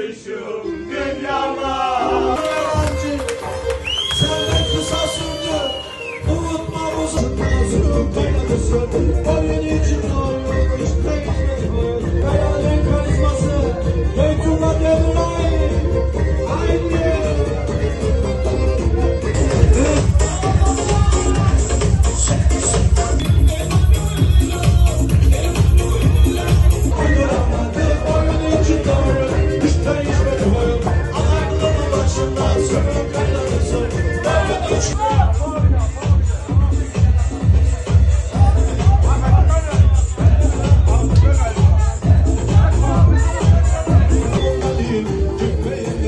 Deixa eu ver. Thank you.